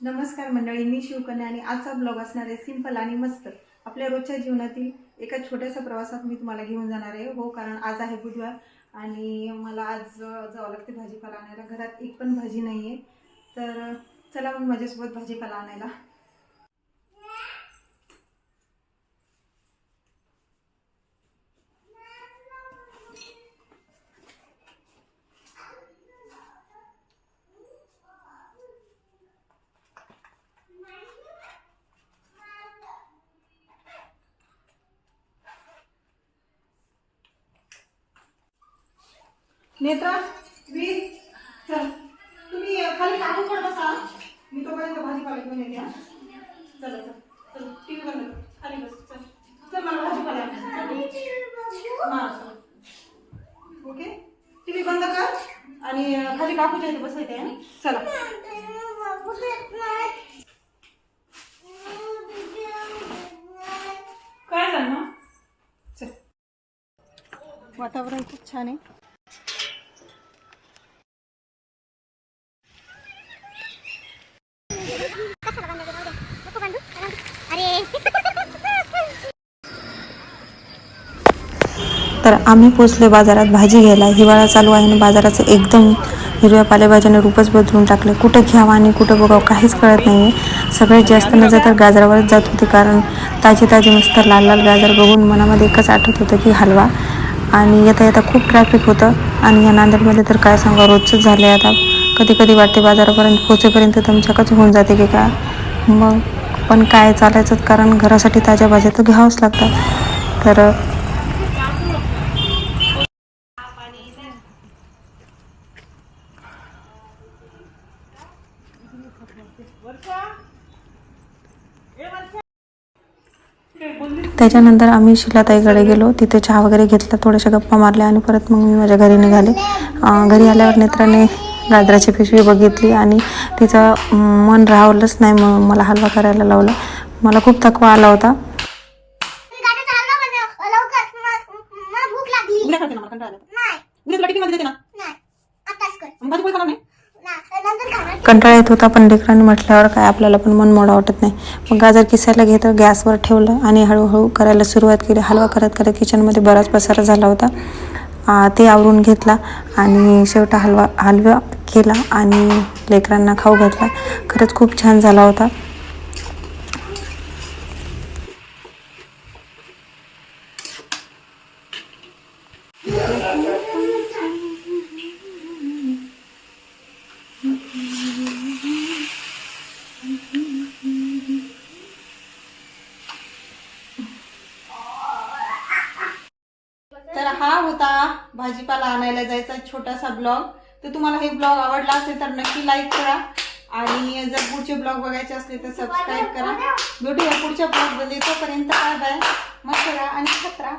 नमस्कार मंडळी मी शिवकन्या आणि आजचा ब्लॉग असणार आहे सिंपल आणि मस्त. आपल्या रोजच्या जीवनातील एका छोट्याशा प्रवासात मी तुम्हाला घेऊन जाणार आहे. हो कारण आज आहे बुधवार आणि मला आज जावं लागते भाजीपाला आणायला. घरात एक पण भाजी नाही आहे तर चला मग माझ्यासोबत भाजीपाला आणायला. नेत्रा वीर चल. तुम्ही खाली काढून पण बसा. मी तोपर्यंत भाजीपाला घेऊन येते हा. चला चल. चल टी व्ही बंद खाली बस चल. चल मला भाजीपाला आणायचा. हा, ओके? टी व्ही बंद कर. आणि खाली काकूच्या इथे बसायचं आहे चला. काय झालं? चल. वातावरण खूप छान आहे. तर आम्ही पोचलो बाजारात. भाजी घ्यायला. हिवाळा चालू आहे आणि बाजाराचं एकदम हिरव्या पालेभाज्याने रूपच बदलून टाकले कुठं घ्यावं आणि कुठं बघावं काहीच कळत नाही आहे सगळ्यात जास्त नजर तर गाजरावरच जात होती कारण ताजे ताजे मस्त लाल लाल गाजर बघून मनामध्ये एकच आठवत होतं की हलवा. आणि येता येता खूप ट्रॅफिक होतं. आणि या नांदेडमध्ये तर काय सांगा रोजचंच झालं आहे आता. कधी कधी वाटते बाजारापर्यंत पोचेपर्यंत दमछाकच होऊन जाते की काय? मग पण काय चालायचंच कारण घरासाठी ताज्या भाज्या तर घ्यावंच लागतात. तर त्याच्यानंतर आम्ही शिलाताईकडे गेलो. तिथे चहा वगैरे घेतला थोड्याशा गप्पा मारल्या आणि परत मग मी माझ्या घरी निघाले. घरी आल्यावर नेत्राने गाजराची पिशवी बघितली आणि तिचं मन राहवलंच नाही मग मला हलवा करायला लावला. मला खूप थकवा आला होता. गाडीत कंटाळा येत होता पण लेकरांनी म्हटल्यावर काय आपल्याला पण मन मोडा वाटत नाही. मग गाजर किसायला घेत गॅसवर ठेवलं आणि हळूहळू करायला सुरुवात केली. हलवा करत करत किचनमध्ये बराच पसारा झाला होता. ते आवरून घेतला आणि शेवटा हलवा हलवा केला आणि लेकरांना खाऊ घातला. खरंच खूप छान झाला होता. होता भाजीपाला आणायला जायचा छोटासा ब्लॉग. तर तुम्हाला हे ब्लॉग आवडला असेल तर नक्की लाईक करा. आणि जर पुढचे ब्लॉग बघायचे असले तर सबस्क्राईब करा. भेटूया पुढच्या ब्लॉगमध्ये तोपर्यंत बाय बाय मस्त करा आणि खतरा